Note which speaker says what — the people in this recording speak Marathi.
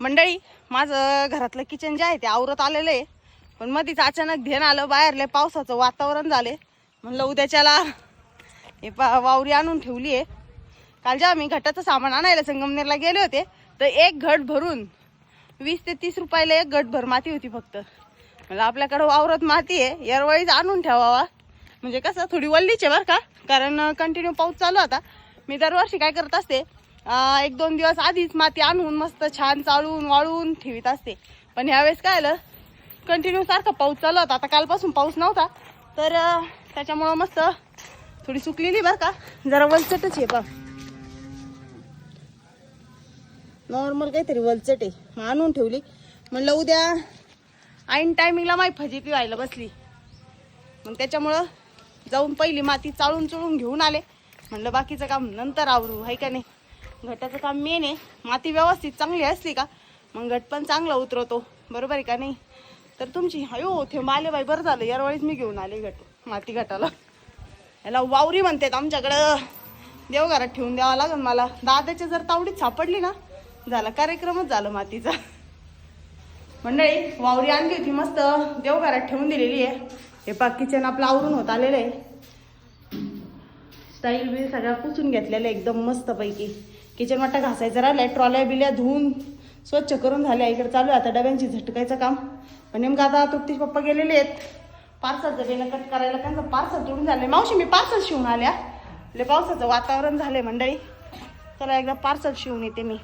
Speaker 1: मंडळी माझं घरातलं किचन जे आहे ते आवरत आलेलं आहे. पण मधीच अचानक धेन आलं बाहेरले पावसाचं वातावरण झाले. म्हणलं उद्याच्याला हे पा वावरी आणून ठेवली आहे. काल जेव्हा मी घटाचं सामान आणायला संगमनेरला गेले होते तर एक घट भरून वीस ते तीस रुपयाला एक घट भर माती होती फक्त. मला आपल्याकडं वावरत माती आहे यावेळीच आणून ठेवावा. म्हणजे कसं थोडी वल्लीच आहे बरं का? कारण कंटिन्यू पाऊस चालू आता. मी दरवर्षी काय करत असते एक दोन दिवस आधीच माती आणून मस्त छान चाळून वाळून ठेवीत असते. पण ह्यावेळेस काय आलं? कंटिन्यू सारखा पाऊस चालू होता. आता कालपासून पाऊस नव्हता. तर त्याच्यामुळं मस्त थोडी सुकलेली बरं का. जरा वलचटच आहे बघ. नॉर्मल काहीतरी वलचट आहे. मग आणून ठेवली. म्हणलं उद्या ऐन टायमिंगला माय फजी व्हायला बसली. मग त्याच्यामुळं जाऊन पहिली माती चाळून चुळून घेऊन आले. म्हणलं बाकीचं काम नंतर आवरू. आहे का नाही? घटाचं काम मेन आहे. माती व्यवस्थित चांगली असली का मग घट पण चांगला उतरवतो. बरोबर आहे का नाही? तर तुमची अयो ते माले बाई बरं झालं. यावेळीच मी घेऊन आले घट माती घटाला. याला वावरी म्हणतात आमच्याकडं. देवघरात ठेवून द्यावं लागेल मला. दादाच्या जर तावडीत सापडली ना झाला कार्यक्रमच झाला मातीचा. मंडळी वावरी आणली होती मस्त. देवघरात ठेवून दिलेली आहे. हे पाक किचन आपलं आवरून होत आलेलं आहे. स्टाईल बिल सगळ्या पुसून घेतलेल्या एकदम मस्तपैकी. किचन वाटा घासायचं राहिलं आहे ट्रॉल्या बिल्या धुवून स्वच्छ करून झाल्या. इकडे चालू आहे आता डब्यांची झटकायचं काम. पण नेमकं आता तृप्तीश पप्पा गेलेले आहेत. पार्सलचं बेनं कट करायला त्यांचं पार्सल तोडून झालंय मावशी मी पार्सल शिवून आल्या. ले पावसाचं वातावरण झालंय मंडळी. चला एकदा पार्सल शिवून येते मी.